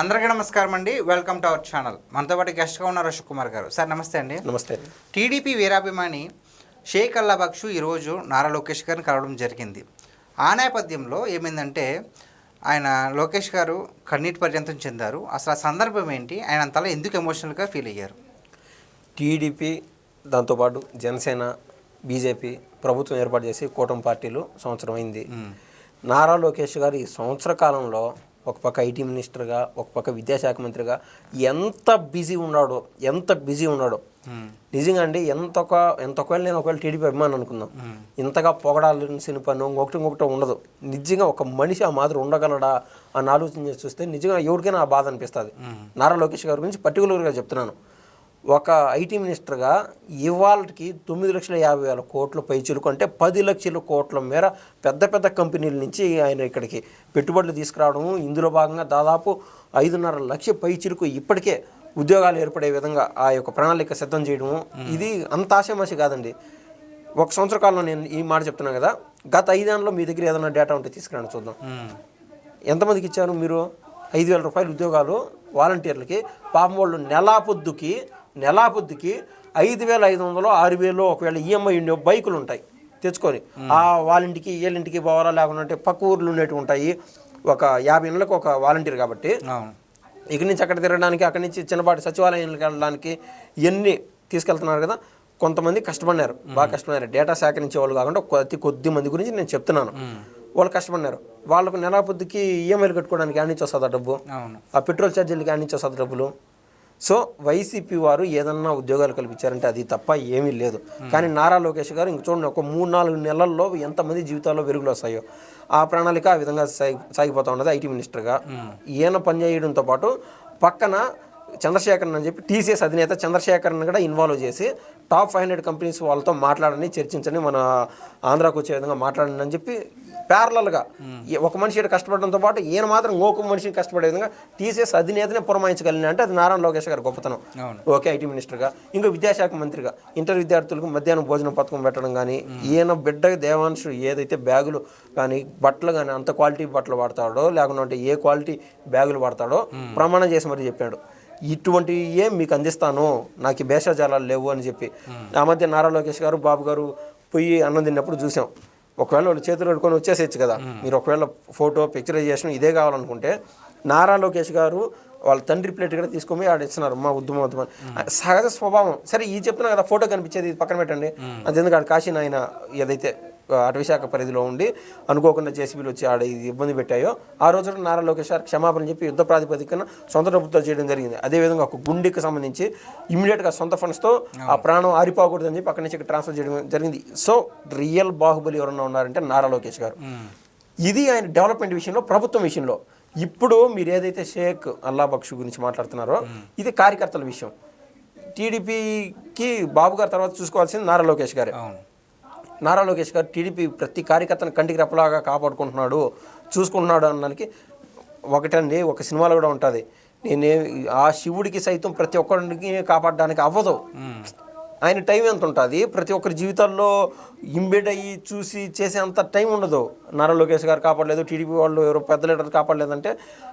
అందరికీ నమస్కారం అండి. వెల్కమ్ టు అవర్ ఛానల్ మనతో పాటు గెస్ట్గా ఉన్నారు అశోక్ కుమార్ గారు. సార్ నమస్తే అండి. నమస్తే. టీడీపీ వీరాభిమాని షేక్ అల్లా బక్షు ఈరోజు నారా లోకేష్ గారిని కలవడం జరిగింది. ఆ నేపథ్యంలో ఏమైందంటే ఆయన లోకేష్ గారు కన్నీటి పర్యంతం చెందారు. అసలు ఆ సందర్భం ఏంటి? ఆయన అంతలా ఎందుకు ఎమోషనల్గా ఫీల్ అయ్యారు? టీడీపీ దాంతోపాటు జనసేన బీజేపీ ప్రభుత్వం ఏర్పాటు చేసి కూటమి పార్టీలు సంవత్సరం అయింది. నారా లోకేష్ గారు ఈ సంవత్సర కాలంలో ఒక పక్క ఐటీ మినిస్టర్గా ఒక పక్క విద్యాశాఖ మంత్రిగా ఎంత బిజీ ఉన్నాడో ఎంత బిజీ ఉన్నాడో. నిజంగా అండి ఎంత ఒక ఎంత ఒకవేళ నేను ఒకవేళ టీడీపీ అభిమానం అనుకుందాం. ఇంతగా పొగడాల్సిన పని ఇంకొకటి ఇంకొకటి ఉండదు. నిజంగా ఒక మనిషి ఆ మాదిరి ఉండగలడా అని ఆలోచన చేసి చూస్తే నిజంగా ఎవరికైనా ఆ బాధ అనిపిస్తుంది. నారా లోకేష్ గారి గురించి పర్టికులర్గా చెప్తున్నాను. ఒక ఐటీ మినిస్టర్గా ఇవాళకి తొమ్మిది లక్షల యాభై వేల కోట్ల పైచిలుకు అంటే పది లక్షల కోట్ల మేర పెద్ద పెద్ద కంపెనీల నుంచి ఆయన ఇక్కడికి పెట్టుబడులు తీసుకురావడం ఇందులో భాగంగా దాదాపు ఐదున్నర లక్ష పైచిలుకు ఇప్పటికే ఉద్యోగాలు ఏర్పడే విధంగా ఆ యొక్క ప్రణాళిక సిద్ధం చేయడము. ఇది అంత ఆశమాషి కాదండి. ఒక సంవత్సర కాలంలో నేను ఈ మాట చెప్తున్నాను కదా గత ఐదేళ్ళలో మీ దగ్గర ఏదైనా డేటా ఉంటే తీసుకురండి చూద్దాం. ఎంతమందికి ఇచ్చారు మీరు? ఐదు వేల రూపాయల ఉద్యోగాలు వాలంటీర్లకి పాపం వాళ్ళు నెలా పొద్దుకి నెలా పొద్దుకి ఐదు వేల ఐదు వందలు ఆరు వేలు ఒకవేళ ఈఎంఐ ఉండే బైకులు ఉంటాయి తెచ్చుకొని. ఆ వాళ్ళింటికి వీళ్ళింటికి పోవాలా లేకుండా అంటే పక్క ఊర్లు ఉండేవి ఉంటాయి. ఒక యాభై నెలలకు ఒక వాలంటీర్ కాబట్టి ఇక్కడి నుంచి అక్కడ తిరగడానికి అక్కడి నుంచి చిన్నపాటి సచివాలయానికి వెళ్ళడానికి ఇవన్నీ తీసుకెళ్తున్నారు కదా కొంతమంది కష్టపడినారు. బాగా కష్టపడినారు. డేటా సేకరించే వాళ్ళు కాకుండా అతి కొద్ది మంది గురించి నేను చెప్తున్నాను. వాళ్ళు కష్టపడినారు. వాళ్ళకు నెలా పొద్దుకి ఈఎంఐలు కట్టుకోవడానికి ఆడ నుంచి వస్తుందా డబ్బు? ఆ పెట్రోల్ ఛార్జీలకి ఆడ నుంచి వస్తుంది డబ్బులు? సో వైసీపీ వారు ఏదన్నా ఉద్యోగాలు కల్పించారంటే అది తప్ప ఏమీ లేదు. కానీ నారా లోకేష్ గారు ఇంక చూడండి ఒక మూడు నాలుగు నెలల్లో ఎంతమంది జీవితాల్లో వెలుగులు వస్తాయో. ఆ ప్రణాళిక ఆ విధంగా సాగి సాగిపోతా ఉన్నది ఐటీ మినిస్టర్గా. ఈయన పనిచేయడంతో పాటు పక్కన చంద్రశేఖరన్ అని చెప్పి టీసీఎస్ అధినేత చంద్రశేఖరన్ కూడా ఇన్వాల్వ్ చేసి టాప్ ఫైవ్ హండ్రెడ్ కంపెనీస్ వాళ్ళతో మాట్లాడని చర్చించని మన ఆంధ్రాకు వచ్చే విధంగా మాట్లాడండి అని చెప్పి ప్యారలల్గా. ఒక మనిషి కష్టపడడంతో పాటు ఈయన మాత్రం ఇంకొక మనిషిని కష్టపడే విధంగా టీసీఎస్ అధినేతనే పురమాయించగలిగిన అంటే అది నారాయణ లోకేష్ గారి గొప్పతనం. ఓకే ఐటీ మినిస్టర్గా. ఇంకా విద్యాశాఖ మంత్రిగా. ఇంటర్ విద్యార్థులకు మధ్యాహ్నం భోజన పథకం పెట్టడం కానీ ఈయన బిడ్డ దేవాంశు ఏదైతే బ్యాగులు కానీ బట్టలు కానీ అంత క్వాలిటీ బట్టలు వాడతాడో లేకుంటే ఏ క్వాలిటీ బ్యాగులు వాడతాడో ప్రమాణం చేసి మరి చెప్పాడు. ఇటువంటి ఏం మీకు అందిస్తాను నాకు భేషజాలాలు లేవు అని చెప్పి. ఆ మధ్య నారా లోకేష్ గారు బాబు గారు పోయి అన్నం తిన్నప్పుడు చూసాం. ఒకవేళ వాళ్ళు చేతులు పట్టుకొని వచ్చేసేయచ్చు కదా. మీరు ఒకవేళ ఫోటో పిక్చరైజేషన్ ఇదే కావాలనుకుంటే నారా లోకేష్ గారు వాళ్ళ తండ్రి ప్లేట్ కూడా తీసుకొని ఆడ ఇస్తున్నారు. మా ఉద్యమం ఉద్యమం. సహజ స్వభావం. సరే ఈ చెప్తున్నా కదా ఫోటో కనిపించేది ఇది పక్కన పెట్టండి. అది ఎందుకు? ఆడ కాశీ ఆయన ఏదైతే అటవీశాఖ పరిధిలో ఉండి అనుకోకుండా జేసీబీలు వచ్చి ఆడ ఇది ఇబ్బంది పెట్టాయో ఆ రోజున నారా లోకేష్ గారు క్షమాపణ చెప్పి యుద్ధ ప్రాతిపదికన సొంత డబ్బుతో చేయడం జరిగింది. అదేవిధంగా ఒక గుండెకి సంబంధించి ఇమీడియట్గా సొంత ఫండ్స్తో ఆ ప్రాణం ఆరిపోకూడదని చెప్పి అక్కడి నుంచి ట్రాన్స్ఫర్ చేయడం జరిగింది. సో రియల్ బాహుబలి ఎవరన్నా ఉన్నారంటే నారా లోకేష్ గారు. ఇది ఆయన డెవలప్మెంట్ విషయంలో ప్రభుత్వం విషయంలో. ఇప్పుడు మీరు ఏదైతే షేక్ అల్లా బక్షు గురించి మాట్లాడుతున్నారో ఇది కార్యకర్తల విషయం. టీడీపీకి బాబు గారి తర్వాత చూసుకోవాల్సింది నారా లోకేష్ గారే. నారా లోకేష్ గారు టీడీపీ ప్రతి కార్యకర్తను కంటికి రెప్పలాగా కాపాడుకుంటున్నాడు చూసుకుంటున్నాడు అనడానికి ఒకటండి ఒక సినిమాలో కూడా ఉంటుంది. నేనే ఆ శివుడికి సైతం ప్రతి ఒక్కరికి కాపాడడానికి అవ్వదు. ఆయన టైం ఎంత ఉంటుంది? ప్రతి ఒక్కరి జీవితాల్లో ఇంబెడ్ అయ్యి చూసి చేసే అంత టైం ఉండదు. నారా లోకేష్ గారు కాపాడలేదు టీడీపీ వాళ్ళు ఎవరో పెద్ద లీడర్ కాపాడలేదంటే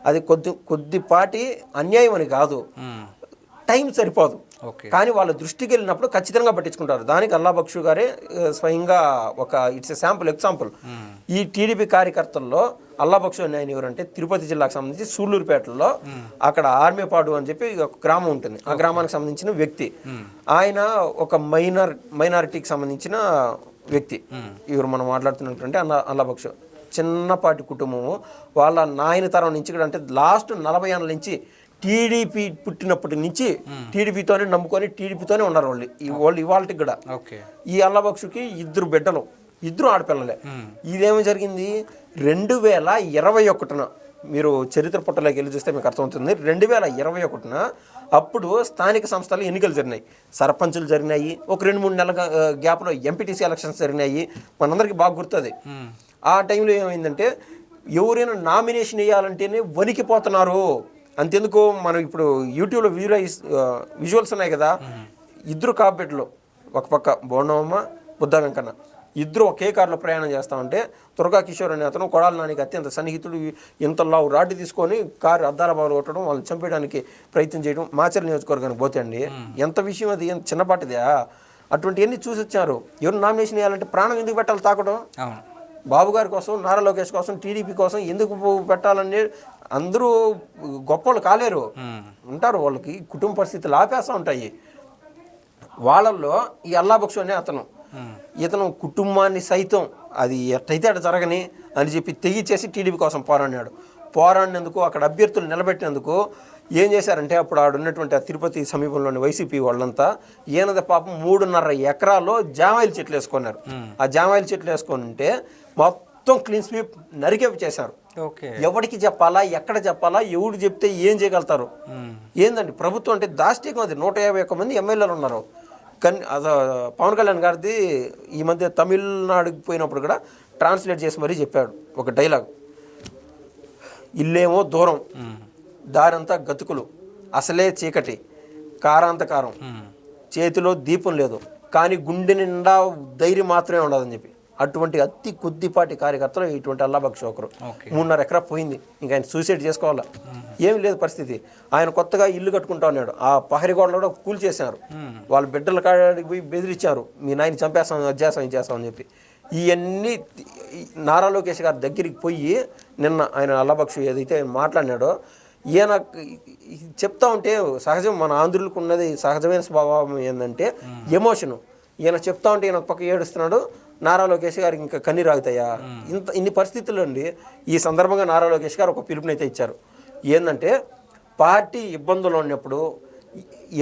అది కొద్ది కొద్దిపాటి అన్యాయం అని కాదు. టైం సరిపోదు. ఓకే. కానీ వాళ్ళ దృష్టికి వెళ్ళినప్పుడు ఖచ్చితంగా పట్టించుకుంటారు. దానికి అల్లా బక్షు గారే స్వయంగా ఒక ఇట్స్ ఎ శాంపుల్ ఎగ్జాంపుల్. ఈ టీడీపీ కార్యకర్తల్లో అల్లా బక్షు అనే ఆయన ఎవరంటే తిరుపతి జిల్లాకు సంబంధించి సూళ్ళూరుపేటలో అక్కడ ఆర్మీపాడు అని చెప్పి ఒక గ్రామం ఉంటుంది. ఆ గ్రామానికి సంబంధించిన వ్యక్తి. ఆయన ఒక మైనార్ మైనారిటీకి సంబంధించిన వ్యక్తి. ఇವರು మనం మాట్లాడుతున్నటువంటి అన్న అల్లా బక్షు. చిన్నపాటి కుటుంబము. వాళ్ళ నాయన తరం నుంచి కూడా అంటే లాస్ట్ నలభై ఏళ్ళ నుంచి టీడీపీ పుట్టినప్పటి నుంచి టీడీపీతోనే నమ్ముకొని టీడీపీతోనే ఉన్నారు వాళ్ళు. వాళ్ళు ఇవాళకి కూడా. ఓకే. ఈ అల్లబక్షుకి ఇద్దరు బిడ్డలు ఇద్దరు ఆడపిల్లలే. ఇదేమి జరిగింది? రెండు వేల ఇరవై ఒకటిన మీరు చరిత్ర పుట్టలోకి వెళ్ళి చూస్తే మీకు అర్థమవుతుంది. రెండు వేల ఇరవై ఒకటిన అప్పుడు స్థానిక సంస్థలు ఎన్నికలు జరిగినాయి. సర్పంచులు జరిగినాయి. ఒక రెండు మూడు నెలల గ్యాప్లో ఎంపీటీసీ ఎలక్షన్స్ జరిగినాయి. మనందరికీ బాగా గుర్తుంది. ఆ టైంలో ఏమైందంటే ఎవరైనా నామినేషన్ వేయాలంటేనే వణికిపోతున్నారు. అంతెందుకు మనం ఇప్పుడు యూట్యూబ్లో విజువలైజ్ విజువల్స్ ఉన్నాయి కదా. ఇద్దరు కాబెట్లు ఒక పక్క బోండమ్మ బుద్ధ వెంకన్న. ఇద్దరు ఒకే కారులో ప్రయాణం చేస్తా ఉంటే దుర్గా కిషోర్ అనే అతను కొడాలి నానికి అత్యంత సన్నిహితుడు. ఇంత లావు రాడ్డు తీసుకొని కారు అద్దాల బాగా కొట్టడం వాళ్ళని చంపేయడానికి ప్రయత్నం చేయడం మాచర్ నియోజకవర్గానికి పోతే అండి. ఎంత విషయం అది? చిన్నపాటిదా? అటువంటివన్నీ చూసి వచ్చారు ఎవరు నామినేషన్ వేయాలంటే ప్రాణం ఎందుకు పెట్టాలి తాకడం? అవును. బాబు గారి కోసం నారా లోకేష్ కోసం టీడీపీ కోసం ఎందుకు పెట్టాలని అందరూ గొప్పలు కాలేరు. ఉంటారు వాళ్ళకి కుటుంబ పరిస్థితులు ఆపేస్తూ ఉంటాయి. వాళ్ళల్లో ఈ అల్లాబక్షు అనే అతను. ఇతను కుటుంబాన్ని సైతం అది ఎట్టయితే అటు జరగని అని చెప్పి తెగిచేసి టీడీపీ కోసం పోరాడినాడు. పోరాడినందుకు అక్కడ అభ్యర్థులు నిలబెట్టినందుకు ఏం చేశారంటే అప్పుడు ఆడ ఉన్నటువంటి ఆ తిరుపతి సమీపంలోని వైసీపీ వాళ్ళంతా ఈయనది పాపం మూడున్నర ఎకరాల్లో జామాయిల చెట్లు వేసుకున్నారు. ఆ జామాయిల చెట్లు వేసుకొని ఉంటే మొత్తం క్లీన్ స్వీప్ నరికేపు చేశారు. ఎవరికి చెప్పాలా ఎక్కడ చెప్పాలా ఎవడు చెప్తే ఏం చేయగలుగుతారు? ఏందండి? ప్రభుత్వం అంటే దాష్టికం అది. నూట యాభై ఒక్క మంది ఎమ్మెల్యేలు ఉన్నారు. కానీ అద పవన్ కళ్యాణ్ గారిది ఈ మధ్య తమిళనాడుకి పోయినప్పుడు కూడా ట్రాన్స్లేట్ చేసి మరీ చెప్పాడు ఒక డైలాగ్. ఇల్లేమో దూరం. దారంతా గతుకులు. అసలే చీకటి. కారాంతకారం. చేతిలో దీపం లేదు. కానీ గుండె నిండా ధైర్యం మాత్రమే ఉండదని చెప్పి. అటువంటి అతి కొద్దిపాటి కార్యకర్తలు ఇటువంటి అల్లాబక్ష ఒకరు ఓకే. మూడున్నర ఎకరా పోయింది. ఇంకా ఆయన సూసైడ్ చేసుకోవాలా? ఏమీ లేదు పరిస్థితి. ఆయన కొత్తగా ఇల్లు కట్టుకుంటా ఉన్నాడు. ఆ పహరి గోడలు కూడా కూల్ చేశారు. వాళ్ళ బిడ్డల కాడికి పోయి బెదిరించారు. మీ నాయన చంపేస్తాం అది చేస్తాం ఇది చేస్తాం అని చెప్పి. ఇవన్నీ నారా లోకేష్ గారి దగ్గరికి పోయి నిన్న ఆయన అల్లబక్షు ఏదైతే మాట్లాడినాడో ఈయన చెప్తా ఉంటే సహజం మన ఆంధ్రులకు ఉన్నది సహజమైన స్వభావం ఏంటంటే ఎమోషను. ఈయన చెప్తా ఉంటే ఈయన ఒక పక్క ఏడుస్తున్నాడు నారా లోకేష్ గారికి ఇంకా కన్నీరు ఆగుతాయా? ఇంత ఇన్ని పరిస్థితుల్లో అండి ఈ సందర్భంగా నారా లోకేష్ గారు ఒక పిలుపునైతే ఇచ్చారు. ఏంటంటే పార్టీ ఇబ్బందులు ఉన్నప్పుడు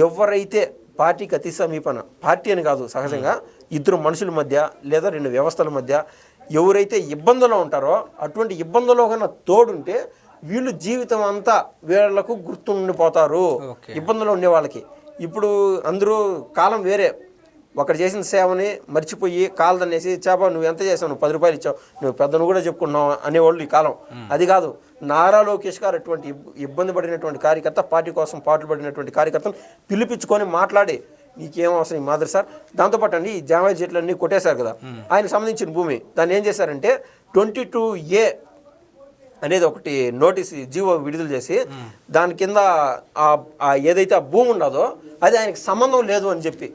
ఎవరైతే పార్టీకి అతి సమీపన పార్టీ అని కాదు సహజంగా ఇద్దరు మనుషుల మధ్య లేదా రెండు వ్యవస్థల మధ్య ఎవరైతే ఇబ్బందులో ఉంటారో అటువంటి ఇబ్బందులో కన్నా తోడుంటే వీళ్ళు జీవితం అంతా వీళ్ళకు గుర్తుండిపోతారు. ఇబ్బందులు ఉండే వాళ్ళకి. ఇప్పుడు అందరూ కాలం వేరే. ఒకటి చేసిన సేవని మర్చిపోయి కాలదనేసి చేప నువ్వు ఎంత చేసావు? నువ్వు పది రూపాయలు ఇచ్చావు. నువ్వు పెద్దను కూడా చెప్పుకున్నావు అనేవాళ్ళు ఈ కాలం. అది కాదు నారా లోకేష్ గారు అటువంటి ఇబ్- ఇబ్బంది పడినటువంటి కార్యకర్త పార్టీ కోసం పాటలు పడినటువంటి కార్యకర్తను పిలిపించుకొని మాట్లాడి నీకేం అవసరం ఈ మాదిరి సార్? దాంతోపాటు అండి ఈ జామాయి చెట్లన్నీ కొట్టేశారు కదా. ఆయనకు సంబంధించిన భూమి దాన్ని ఏం చేశారంటే ట్వంటీ టూ ఏ అనేది ఒకటి నోటీస్ జీవో విడుదల చేసి దాని కింద ఏదైతే ఆ భూమి ఉన్నదో అది ఆయనకి సంబంధం లేదు అని చెప్పి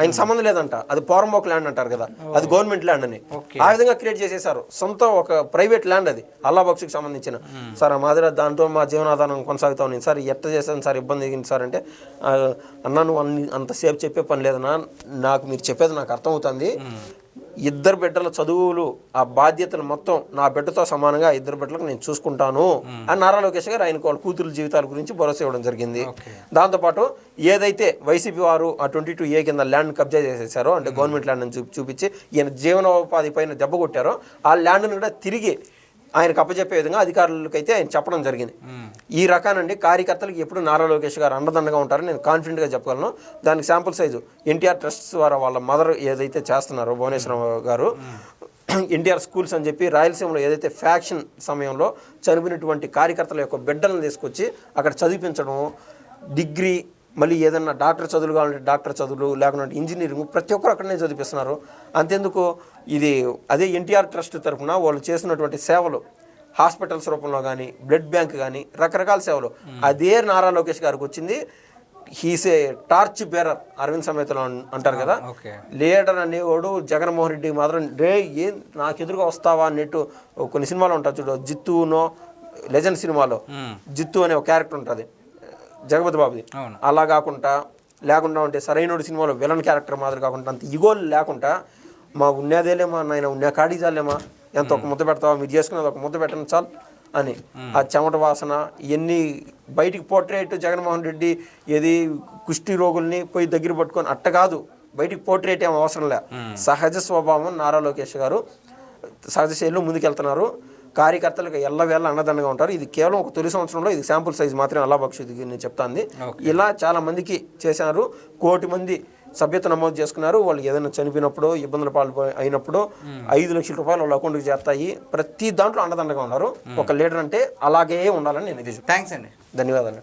ఆయన సంబంధం లేదంట. అది పోరంబోక్ ల్యాండ్ అంటారు కదా. అది గవర్నమెంట్ ల్యాండ్ అని. ఆ విధంగా క్రియేట్ చేసేసారు సొంత ఒక ప్రైవేట్ ల్యాండ్ అది. అల్లాబక్షికి సంబంధించిన. సార్ ఆ మాదిరి దాంతో మా జీవనాధారం కొనసాగుతా ఉంది. సార్ ఎట్ట చేశాను? సార్ ఇబ్బంది అయింది సార్ అంటే "ఆ, అన్నా నువ్వు అన్ని అంతసేపు చెప్పే పని లేదన్నా నాకు మీరు చెప్పేది నాకు అర్థమవుతుంది. ఇద్దరు బిడ్డల చదువులు ఆ బాధ్యతలు మొత్తం నా బిడ్డతో సమానంగా ఇద్దరు బిడ్డలకు నేను చూసుకుంటాను అని నారా లోకేష్ గారు ఆయనకు వాళ్ళ కూతురు జీవితాల గురించి భరోసా ఇవ్వడం జరిగింది. దాంతోపాటు ఏదైతే వైసీపీ వారు ఆ ట్వంటీ టూ ఏ కింద ల్యాండ్ కబ్జా చేసేసారో అంటే గవర్నమెంట్ ల్యాండ్ అని చూపించి ఈయన జీవనోపాధి పైన దెబ్బ కొట్టారో ఆ ల్యాండ్ను కూడా తిరిగి ఆయనకు అప్పచెప్పే విధంగా అధికారులకైతే ఆయన చెప్పడం జరిగింది. ఈ రకానండి కార్యకర్తలకు ఎప్పుడు నారా లోకేష్ గారు అండదండగా ఉంటారని నేను కాన్ఫిడెంట్గా చెప్పగలను. దానికి శాంపుల్ సైజు. ఎన్టీఆర్ ట్రస్ట్ ద్వారా వాళ్ళ మదర్ ఏదైతే చేస్తున్నారో భువనేశ్వరరావు గారు ఎన్టీఆర్ స్కూల్స్ అని చెప్పి రాయలసీమలో ఏదైతే ఫ్యాక్షన్ సమయంలో చనిపోయినటువంటి కార్యకర్తల యొక్క బిడ్డలను తీసుకొచ్చి అక్కడ చదివించడం డిగ్రీ మళ్ళీ ఏదన్నా డాక్టర్ చదువులు కావాలంటే డాక్టర్ చదువులు లేకుంటే ఇంజనీరింగ్ ప్రతి ఒక్కరు అక్కడనే చదివిస్తున్నారు అంతెందుకు ఇది అదే ఎన్టీఆర్ ట్రస్ట్ తరఫున వాళ్ళు చేస్తున్నటువంటి సేవలు హాస్పిటల్స్ రూపంలో కానీ బ్లడ్ బ్యాంక్ కానీ రకరకాల సేవలు. అదే నారా లోకేష్ గారికి వచ్చింది. He's a torch bearer Aravind సమేతలో అంటారు కదా. లీడర్ అనేవాడు జగన్మోహన్ రెడ్డి మాత్రం రే ఏం నాకు ఎదురుగా వస్తావా? అన్నట్టు కొన్ని సినిమాలు ఉంటాయి చూడు జిత్తునో లెజెండ్ సినిమాలో జిత్తు అనే ఒక క్యారెక్టర్ ఉంటుంది. జగపతి బాబుది. అలా కాకుండా లేకుండా ఉంటే సరైనోడి సినిమాలో విలన్ క్యారెక్టర్ మాదిరి కాకుండా అంత ఇగోలు లేకుండా మా ఉన్నదేలేమా నాయన ఉన్న కాడి చాలేమా ఎంత ఒక ముద్ద పెడతావా మీరు చేసుకున్నది ఒక ముద్ద పెట్టండి చాలు అని. ఆ చెమట వాసన ఇవన్నీ బయటికి పోర్ట్రేట్ జగన్మోహన్ రెడ్డి ఏది కుష్టి రోగుల్ని పోయి దగ్గర పట్టుకొని అట్ట కాదు బయటికి పోర్ట్రేట్ ఏం అవసరం లే. సహజ స్వభావం నారా లోకేష్ గారు సహజ శైలిలో ముందుకెళ్తున్నారు. కార్యకర్తలకు ఎల్లవేళ అన్నదండగా ఉంటారు. ఇది కేవలం ఒక తొలి సంవత్సరంలో ఇది శాంపుల్ సైజ్ మాత్రమే అల్లా బక్షి నేను చెప్తాంది. ఇలా చాలా మందికి చేశారు. కోటి మంది సభ్యత నమోదు చేసుకున్నారు. వాళ్ళు ఏదైనా చనిపోయినప్పుడు ఇబ్బందుల పాలు అయినప్పుడు ఐదు లక్షల రూపాయలు వాళ్ళ అకౌంట్కి చేస్తాయి ప్రతి దాంట్లో అండదండగా ఉన్నారు. ఒక లీడర్ అంటే అలాగే ఉండాలని నేను. థ్యాంక్స్ అండి. ధన్యవాదాలు.